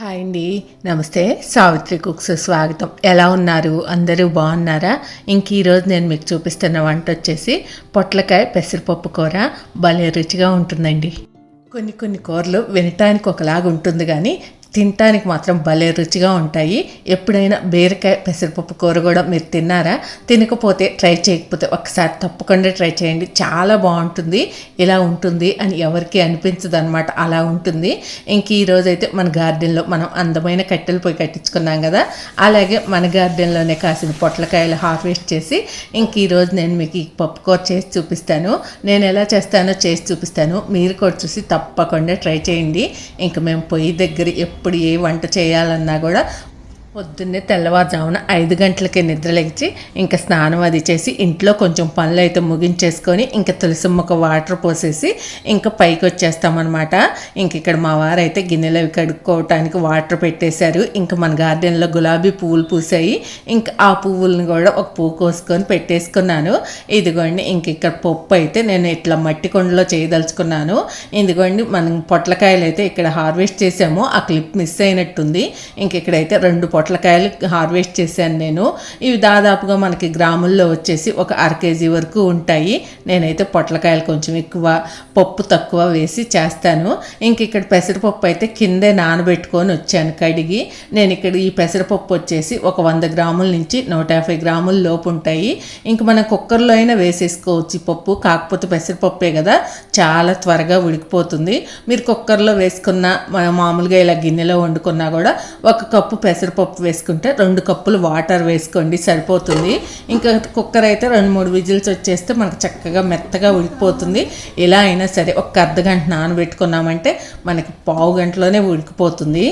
Hi అండి. నమస్తే. Savitri cooks స్వాగతం. ఎలా ఉన్నారు? అందరూ బాగున్నారా? ఇంక ఈరోజు నేను మీకు చూపిస్తున్న వంట వచ్చేసి పొట్లకాయ పెసరపప్పు కూర. భలే రుచిగా ఉంటుందండి. కొన్ని కొన్ని కూరలు వినటానికి ఒకలాగా ఉంటుంది కానీ తినటానికి మాత్రం భలే రుచిగా ఉంటాయి. ఎప్పుడైనా బీరకాయ పెసరపప్పు కూర కూడా మీరు తిన్నారా? తినకపోతే ట్రై చేయకపోతే ఒకసారి తప్పకుండా ట్రై చేయండి. చాలా బాగుంటుంది. ఇలా ఉంటుంది అని ఎవరికి అనిపించదు అనమాట అలా ఉంటుంది. ఇంక ఈరోజైతే మన గార్డెన్లో మనం అందమైన కట్టెలు పోయి కట్టించుకున్నాం కదా. అలాగే మన గార్డెన్లోనే కాసిన పొట్లకాయలు హార్వెస్ట్ చేసి ఇంక ఈరోజు నేను మీకు ఈ పప్పు కూర చేసి చూపిస్తాను. నేను ఎలా చేస్తానో చేసి చూపిస్తాను. మీరు కూడా చూసి తప్పకుండా ట్రై చేయండి. ఇంక మేము పొయ్యి దగ్గర ఎప్పుడు ఇప్పుడు ఏ వంట చేయాలన్నా కూడా పొద్దున్నే తెల్లవారుజామున ఐదు గంటలకే నిద్రలేచి ఇంకా స్నానం అది చేసి ఇంట్లో కొంచెం పనులు అయితే ముగించేసుకొని ఇంకా తులసిమ్మక వాటర్ పోసేసి ఇంకా పైకి వచ్చేస్తామన్నమాట. ఇంక ఇక్కడ మా వారు అయితే గిన్నెలు అవి కడుక్కోవటానికి వాటర్ పెట్టేశారు. ఇంకా మన గార్డెన్లో గులాబీ పువ్వులు పూసాయి. ఇంకా ఆ పువ్వులను కూడా ఒక పువ్వు కోసుకొని పెట్టేసుకున్నాను. ఇదిగోండి ఇంక ఇక్కడ పప్పు అయితే నేను ఇట్లా మట్టి కొండలో చేయదలుచుకున్నాను. ఇదిగోండి మనం పొట్లకాయలు అయితే ఇక్కడ హార్వెస్ట్ చేసాము. ఆ క్లిప్ మిస్ అయినట్టుంది. ఇంక ఇక్కడైతే రెండు పొట్లకాయలు హార్వెస్ట్ చేశాను నేను. ఇవి దాదాపుగా మనకి గ్రాముల్లో వచ్చేసి ఒక అర కేజీ వరకు ఉంటాయి. నేనైతే పొట్లకాయలు కొంచెం ఎక్కువ పప్పు తక్కువ వేసి చేస్తాను. ఇంక ఇక్కడ పెసరపప్పు అయితే కిందే నానబెట్టుకొని వచ్చాను కడిగి. నేను ఇక్కడ ఈ పెసరపప్పు వచ్చేసి ఒక వంద గ్రాముల నుంచి నూట యాభై గ్రాముల లోపు ఉంటాయి. ఇంక మనం కుక్కర్లో అయినా వేసేసుకోవచ్చు ఈ పప్పు. కాకపోతే పెసరపప్పే కదా చాలా త్వరగా ఉడికిపోతుంది. మీరు కుక్కర్లో వేసుకున్న మామూలుగా ఇలా గిన్నెలో వండుకున్నా కూడా ఒక కప్పు పెసరపప్పు వేసుకుంటే రెండు కప్పులు వాటర్ వేసుకోండి సరిపోతుంది. ఇంకా కుక్కర్ అయితే రెండు మూడు విజిల్స్ వచ్చేస్తే మనకు చక్కగా మెత్తగా ఉడికిపోతుంది. ఎలా అయినా సరే ఒక అర్ధ గంట నానబెట్టుకున్నామంటే మనకి పావు గంటలోనే ఉడికిపోతుంది.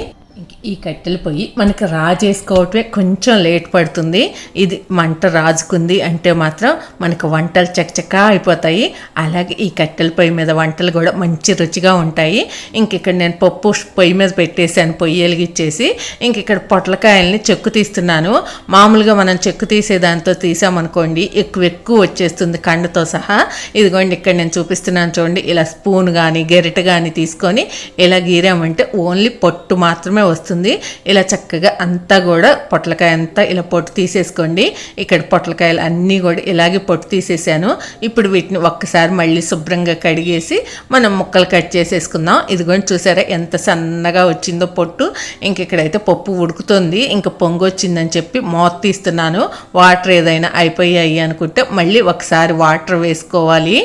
ఈ కట్టెల పొయ్యి మనకి రాజేసుకోవటమే కొంచెం లేట్ పడుతుంది. ఇది మంట రాజుకుంది అంటే మాత్రం మనకు వంటలు చకచకా అయిపోతాయి. అలాగే ఈ కట్టెల పొయ్యి మీద వంటలు కూడా మంచి రుచిగా ఉంటాయి. ఇంక ఇక్కడ నేను పప్పు పొయ్యి మీద పెట్టేసాను పొయ్యి వెలిగిచ్చేసి. ఇంక ఇక్కడ పొట్లకాయల్ని చెక్కు తీస్తున్నాను. మామూలుగా మనం చెక్కు తీసే దాంతో తీసామనుకోండి ఎక్కువ ఎక్కువ వచ్చేస్తుంది కండతో సహా. ఇదిగోండి ఇక్కడ నేను చూపిస్తున్నాను చూడండి ఇలా స్పూన్ కానీ గెరిట కానీ తీసుకొని ఇలా గీరామంటే ఓన్లీ పొట్టు మాత్రమే వస్తుంది. ఇలా చక్కగా అంతా కూడా పొట్లకాయ అంతా ఇలా పొట్టు తీసేసుకోండి. ఇక్కడ పొట్లకాయలు అన్నీ కూడా ఇలాగే పొట్టు తీసేసాను. ఇప్పుడు వీటిని ఒక్కసారి మళ్ళీ శుభ్రంగా కడిగేసి మనం ముక్కలు కట్ చేసేసుకుందాం. ఇదిగోండి చూసారా ఎంత సన్నగా వచ్చిందో పొట్టు. ఇంక ఇక్కడైతే పప్పు ఉడుకుతుంది. ఇంకా పొంగు వచ్చిందని చెప్పి మోత తీస్తున్నాను. వాటర్ ఏదైనా అయిపోయాయి అనుకుంటే మళ్ళీ ఒకసారి వాటర్ వేసుకోవాలి.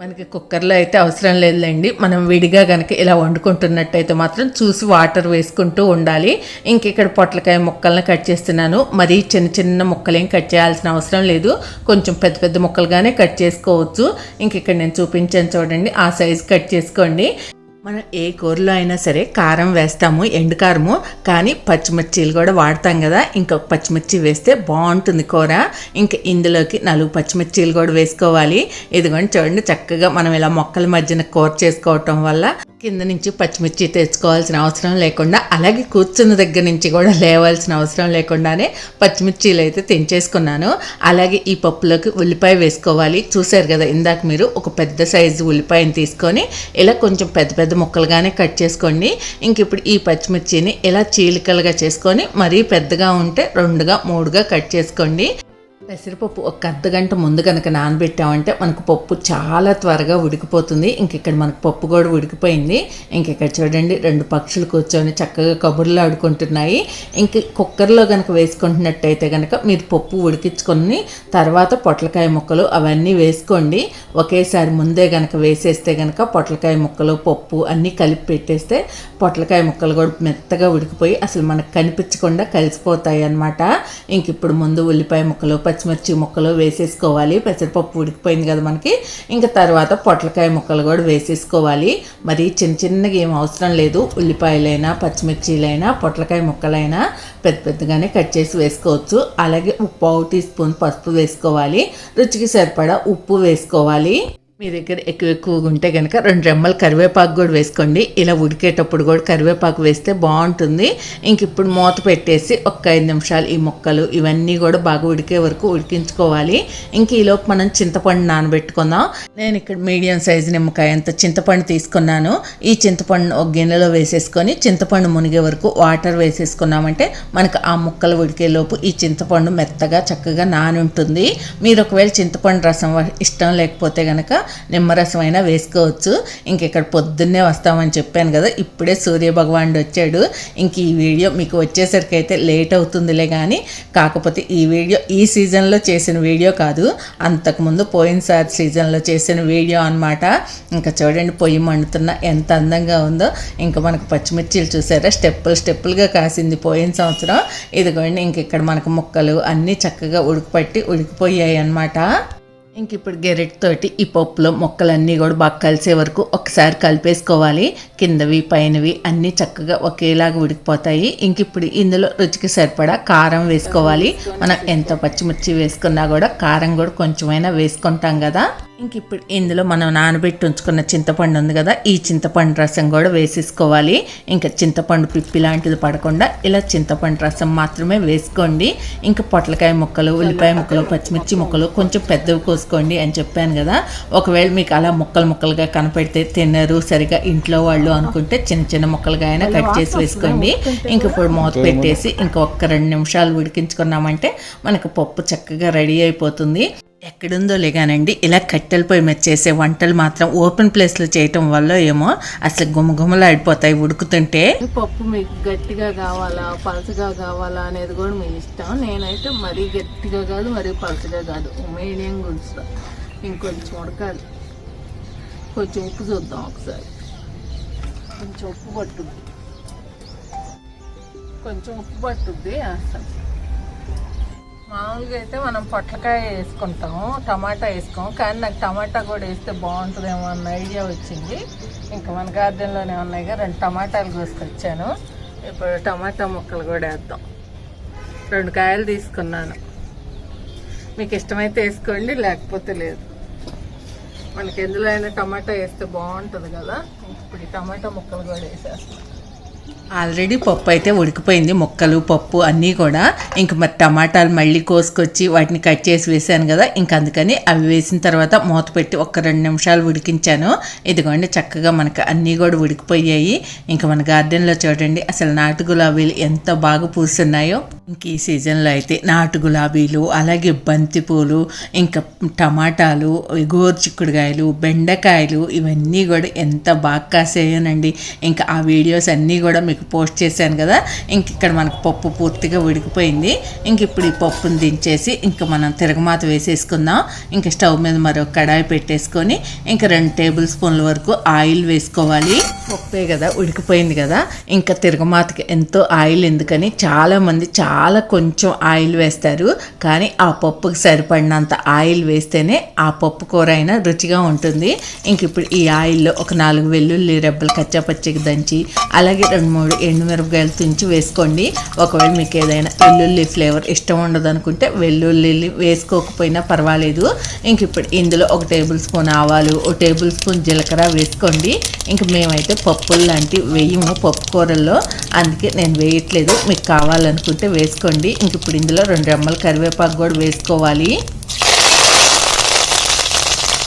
మనకి కుక్కర్లో అయితే అవసరం లేదులేండి. మనం విడిగా కనుక ఇలా వండుకుంటున్నట్టయితే మాత్రం చూసి వాటర్ వేసుకుంటూ ఉండాలి. ఇంక ఇక్కడ పొట్లకాయ ముక్కల్ని కట్ చేస్తున్నాను. మరీ చిన్న చిన్న ముక్కలేం కట్ చేయాల్సిన అవసరం లేదు. కొంచెం పెద్ద పెద్ద ముక్కలుగానే కట్ చేసుకోవచ్చు. ఇంక ఇక్కడ నేను చూపించాను చూడండి. ఆ సైజ్ కట్ చేసుకోండి. మనం ఏ కూరలో అయినా సరే కారం వేస్తాము ఎండు కారము కానీ పచ్చిమిర్చీలు కూడా వాడతాం కదా. ఇంకా పచ్చిమిర్చి వేస్తే బాగుంటుంది కూర. ఇంకా ఇందులోకి నాలుగు పచ్చిమిర్చీలు కూడా వేసుకోవాలి. ఇదిగోండి చూడండి చక్కగా మనం ఇలా మొక్కల మధ్యన కూర చేసుకోవటం వల్ల కింద నుంచి పచ్చిమిర్చి తెచ్చుకోవాల్సిన అవసరం లేకుండా అలాగే కూర్చున్న దగ్గర నుంచి కూడా లేవాల్సిన అవసరం లేకుండానే పచ్చిమిర్చీలు అయితే తెంచేసుకున్నాను. అలాగే ఈ పప్పులోకి ఉల్లిపాయ వేసుకోవాలి. చూశారు కదా ఇందాక మీరు ఒక పెద్ద సైజు ఉల్లిపాయని తీసుకొని ఇలా కొంచెం పెద్ద పెద్ద ముక్కలుగానే కట్ చేసుకోండి. ఇంక ఇప్పుడు ఈ పచ్చిమిర్చిని ఇలా చీలికలుగా చేసుకొని మరీ పెద్దగా ఉంటే రెండుగా మూడుగా కట్ చేసుకోండి. పెసరపప్పు ఒక అర్ధ గంట ముందు కనుక నానబెట్టామంటే మనకు పప్పు చాలా త్వరగా ఉడికిపోతుంది. ఇంక ఇక్కడ మనకు పప్పు కూడా ఉడికిపోయింది. ఇంక ఇక్కడ చూడండి రెండు పక్షులు కూర్చొని చక్కగా కబుర్లు ఆడుకుంటున్నాయి. ఇంక కుక్కర్లో కనుక వేసుకుంటున్నట్టయితే కనుక మీరు పప్పు ఉడికించుకొని తర్వాత పొట్లకాయ ముక్కలు అవన్నీ వేసుకోండి. ఒకేసారి ముందే కనుక వేసేస్తే కనుక పొట్లకాయ ముక్కలు పప్పు అన్నీ కలిపి పెట్టేస్తే పొట్లకాయ ముక్కలు కూడా మెత్తగా ఉడికిపోయి అసలు మనకు కనిపించకుండా కలిసిపోతాయి అన్నమాట. ఇంక ఇప్పుడు ముందు ఉల్లిపాయ ముక్కలు పచ్చిమిర్చి ముక్కలు వేసేసుకోవాలి. పెసరపప్పు ఉడికిపోయింది కదా మనకి. ఇంకా తర్వాత పొట్లకాయ ముక్కలు కూడా వేసేసుకోవాలి. మరి చిన్న చిన్నగా ఏం అవసరం లేదు. ఉల్లిపాయలైనా పచ్చిమిర్చిలైనా పొట్లకాయ ముక్కలైనా పెద్ద పెద్దగానే కట్ చేసి వేసుకోవచ్చు. అలాగే ఉప్పు పావు టీ స్పూన్ పసుపు వేసుకోవాలి. రుచికి సరిపడా ఉప్పు వేసుకోవాలి. మీ దగ్గర ఎక్కువ ఎక్కువగా ఉంటే కనుక రెండు రెమ్మలు కరివేపాకు కూడా వేసుకోండి. ఇలా ఉడికేటప్పుడు కూడా కరివేపాకు వేస్తే బాగుంటుంది. ఇంక ఇప్పుడు మూత పెట్టేసి ఒక ఐదు నిమిషాలు ఈ ముక్కలు ఇవన్నీ కూడా బాగా ఉడికే వరకు ఉడికించుకోవాలి. ఇంక ఈలోపు మనం చింతపండు నానబెట్టుకుందాం. నేను ఇక్కడ మీడియం సైజు నిమ్మకాయ అంత చింతపండు తీసుకున్నాను. ఈ చింతపండు ఒక గిన్నెలో వేసేసుకొని చింతపండు మునిగే వరకు వాటర్ వేసేసుకున్నామంటే మనకు ఆ ముక్కలు ఉడికేలోపు ఈ చింతపండు మెత్తగా చక్కగా నాని ఉంటుంది మీరు ఒకవేళ చింతపండు రసం ఇష్టం లేకపోతే కనుక నిమ్మరసం అయినా వేసుకోవచ్చు. ఇంక ఇక్కడ పొద్దున్నే వస్తామని చెప్పాను కదా ఇప్పుడే సూర్య భగవానుడు వచ్చాడు. ఇంక ఈ వీడియో మీకు వచ్చేసరికి అయితే లేట్ అవుతుందిలే కానీ కాకపోతే ఈ వీడియో ఈ సీజన్లో చేసిన వీడియో కాదు. అంతకుముందు పోయినసారి సీజన్లో చేసిన వీడియో అన్నమాట. ఇంకా చూడండి పొయ్యి మండుతున్న ఎంత అందంగా ఉందో. ఇంకా మనకు పచ్చిమిర్చిలు చూసారా? స్టెప్పులు స్టెప్పులుగా కాసింది పోయిన సంవత్సరం. ఇదిగోండి ఇంక ఇక్కడ మనకు ముక్కలు అన్నీ చక్కగా ఉడికిపట్టి ఉడికిపోయాయి అన్నమాట. ఇంక ఇప్పుడు గెరెట్ తోటి ఈ పప్పులో మొక్కలన్నీ కూడా బాగా కలిసే వరకు ఒకసారి కలిపేసుకోవాలి. కిందవి పైనవి అన్నీ చక్కగా ఒకేలాగా ఉడికిపోతాయి. ఇంక ఇప్పుడు ఇందులో రుచికి సరిపడా కారం వేసుకోవాలి. మనం ఎంత పచ్చిమిర్చి వేసుకున్నా కూడా కారం కూడా కొంచెమైనా వేసుకుంటాం కదా. ఇంక ఇప్పుడు ఇందులో మనం నానబెట్టి ఉంచుకున్న చింతపండు ఉంది కదా ఈ చింతపండు రసం కూడా వేసేసుకోవాలి. ఇంకా చింతపండు పిప్పి లాంటిది పడకుండా ఇలా చింతపండు రసం మాత్రమే వేసుకోండి. ఇంకా పొట్లకాయ ముక్కలు ఉల్లిపాయ ముక్కలు పచ్చిమిర్చి ముక్కలు కొంచెం పెద్దవి కోసుకోండి అని చెప్పాను కదా. ఒకవేళ మీకు అలా ముక్కలు ముక్కలుగా కనపెడితే తినరు సరిగా ఇంట్లో వాళ్ళు అనుకుంటే చిన్న చిన్న ముక్కలుగా అయినా కట్ చేసి వేసుకోండి. ఇంక ఇప్పుడు మూత పెట్టేసి ఇంక ఒక్క రెండు నిమిషాలు ఉడికించుకున్నామంటే మనకు పప్పు చక్కగా రెడీ అయిపోతుంది. ఎక్కడుందో లేగానండి ఇలా కట్టెల పొయ్యి మీద చేసే వంటలు మాత్రం ఓపెన్ ప్లేస్లో చేయటం వల్ల ఏమో అసలు గుమగుమలాడిపోతాయి ఉడుకుతుంటే. పప్పు మీకు గట్టిగా కావాలా పలచగా కావాలా అనేది కూడా మీ ఇష్టం. నేనైతే మరీ గట్టిగా కాదు మరీ పలచగా కాదు. మీడియం ఉంచుతా ఇంకొంచెం ఉడకాలి. కొంచెం ఉప్పు చూద్దాం ఒకసారి. కొంచెం ఉప్పు పట్టుద్ది. కొంచెం ఉప్పు పట్టుద్ది అసలు మామూలుగా అయితే మనం పొట్లకాయ వేసుకుంటాము టమాటా వేసుకోము. కానీ నాకు టమాటా కూడా వేస్తే బాగుంటుందేమో అన్న ఐడియా వచ్చింది. ఇంకా మన గార్డెన్లోనే ఉన్నాయి కదా రెండు టమాటాలు కోసుకొచ్చాను. ఇప్పుడు టమాటా ముక్కలు కూడా వేద్దాం. రెండు కాయలు తీసుకున్నాను. మీకు ఇష్టమైతే వేసుకోండి లేకపోతే లేదు. మనకి ఎందులో అయినా టమాటా వేస్తే బాగుంటుంది కదా. ఇప్పుడు ఈ టమాటా ముక్కలు కూడా వేసేస్తాం. ఆల్రెడీ పప్పు అయితే ఉడికిపోయింది. ముక్కలు పప్పు అన్నీ కూడా. ఇంక మరి టమాటాలు మళ్ళీ కోసుకొచ్చి వాటిని కట్ చేసి వేసాను కదా ఇంక అందుకని అవి వేసిన తర్వాత మూత పెట్టి ఒక రెండు నిమిషాలు ఉడికించాను. ఇదిగోండి చక్కగా మనకు అన్నీ కూడా ఉడికిపోయాయి. ఇంక మన గార్డెన్లో చూడండి అసలు నాటు గులాబీలు ఎంత బాగా పూస్తున్నాయో. ఇంక ఈ సీజన్లో అయితే నాటు గులాబీలు అలాగే బంతిపూలు ఇంకా టమాటాలు గోరు చిక్కుడుకాయలు బెండకాయలు ఇవన్నీ కూడా ఎంత బాగా కాసేయనండి. ఇంకా ఆ వీడియోస్ అన్నీ కూడా మీకు పోస్ట్ చేశాను కదా. ఇంక ఇక్కడ మనకు పప్పు పూర్తిగా ఉడికిపోయింది. ఇంక ఇప్పుడు ఈ పప్పుని దించేసి ఇంకా మనం తిరగమాత వేసేసుకుందాం. ఇంకా స్టవ్ మీద మరో కడాయి పెట్టేసుకొని ఇంకా రెండు టేబుల్ స్పూన్ల వరకు ఆయిల్ వేసుకోవాలి. పప్పే కదా ఉడికిపోయింది కదా. ఇంకా తిరగమాతకి ఎంతో ఆయిల్ ఎందుకని చాలామంది చాలా చాలా కొంచెం ఆయిల్ వేస్తారు. కానీ ఆ పప్పుకి సరిపడినంత ఆయిల్ వేస్తేనే ఆ పప్పు కూర అయినా రుచిగా ఉంటుంది. ఇంక ఇప్పుడు ఈ ఆయిల్లో ఒక నాలుగు వెల్లుల్లి రెబ్బలు కచ్చాపచ్చికి దంచి అలాగే రెండు మూడు ఎండుమిరపకాయలు తుంచి వేసుకోండి. ఒకవేళ మీకు ఏదైనా వెల్లుల్లి ఫ్లేవర్ ఇష్టం ఉండదు అనుకుంటే వెల్లుల్లి వేసుకోకపోయినా పర్వాలేదు. ఇంక ఇప్పుడు ఇందులో ఒక టేబుల్ స్పూన్ ఆవాలు ఒక టేబుల్ స్పూన్ జీలకర్ర వేసుకోండి. ఇంక మేమైతే పప్పులు లాంటి వేయము పప్పు కూరల్లో. అందుకే నేను వేయట్లేదు. మీకు కావాలనుకుంటే వేసుకోండి. వేసుకోండి. ఇంక ఇప్పుడు ఇందులో రెండు రెమ్మల కరివేపాకు కూడా వేసుకోవాలి.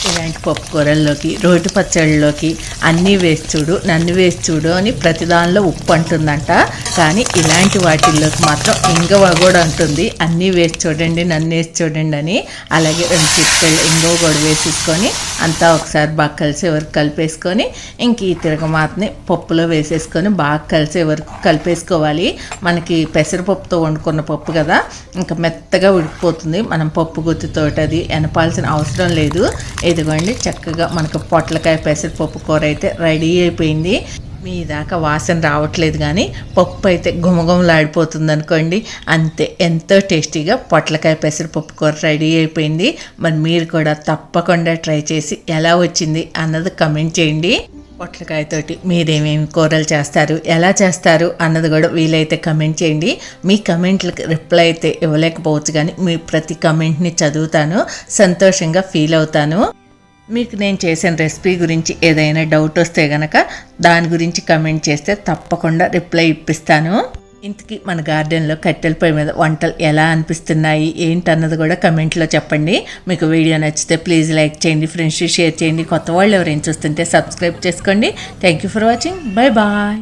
ఇలాంటి పప్పు కూరల్లోకి రోటి పచ్చళ్ళలోకి అన్నీ వేసి చూడు నన్ను వేసి చూడు అని ప్రతి దానిలో ఉప్పు అంటుందంట. కానీ ఇలాంటి వాటిల్లోకి మాత్రం ఇంగవ కూడా ఉంటుంది అన్నీ వేసి చూడండి నన్ను వేసి చూడండి అని. అలాగే రెండు చిట్కళ్ళు ఇంగవ కూడా వేసేసుకొని అంతా ఒకసారి బాగా కలిసే వరకు కలిపేసుకొని ఇంక ఈ తిరగమాతని పప్పులో వేసేసుకొని బాగా కలిసే వరకు కలిపేసుకోవాలి. మనకి పెసరపప్పుతో వండుకున్న పప్పు కదా ఇంకా మెత్తగా ఉడికిపోతుంది. మనం పప్పు గుత్తితోటి అది ఎనపాల్సిన అవసరం లేదు. ఇదిగోండి చక్కగా మనకు పొట్లకాయ పెసరపప్పు కూర అయితే రెడీ అయిపోయింది. మీ దాకా వాసన రావట్లేదు కానీ పప్పు అయితే గుమగుమలాడిపోతుంది అనుకోండి. అంతే ఎంతో టేస్టీగా పొట్లకాయ పెసరపప్పు కూర రెడీ అయిపోయింది. మరి మీరు కూడా తప్పకుండా ట్రై చేసి ఎలా వచ్చింది అన్నది కమెంట్ చేయండి. పొట్లకాయతోటి మీరేమేమి కూరలు చేస్తారు ఎలా చేస్తారు అన్నది కూడా వీలైతే కమెంట్ చేయండి. మీ కమెంట్లకు రిప్లై అయితే ఇవ్వలేకపోవచ్చు కానీ మీ ప్రతి కమెంట్ని చదువుతాను సంతోషంగా ఫీల్ అవుతాను. మీకు నేను చేసిన రెసిపీ గురించి ఏదైనా డౌట్ వస్తే గనక దాని గురించి కమెంట్ చేస్తే తప్పకుండా రిప్లై ఇప్పిస్తాను. ఇంతకీ మన గార్డెన్లో కట్టెల పొయ్యి మీద వంటలు ఎలా అనిపిస్తున్నాయి ఏంటన్నది కూడా కమెంట్లో చెప్పండి. మీకు వీడియో నచ్చితే ప్లీజ్ లైక్ చేయండి ఫ్రెండ్స్ షేర్ చేయండి. కొత్త వాళ్ళు ఎవరైనా చూస్తుంటే సబ్స్క్రైబ్ చేసుకోండి. Thank you for watching bye bye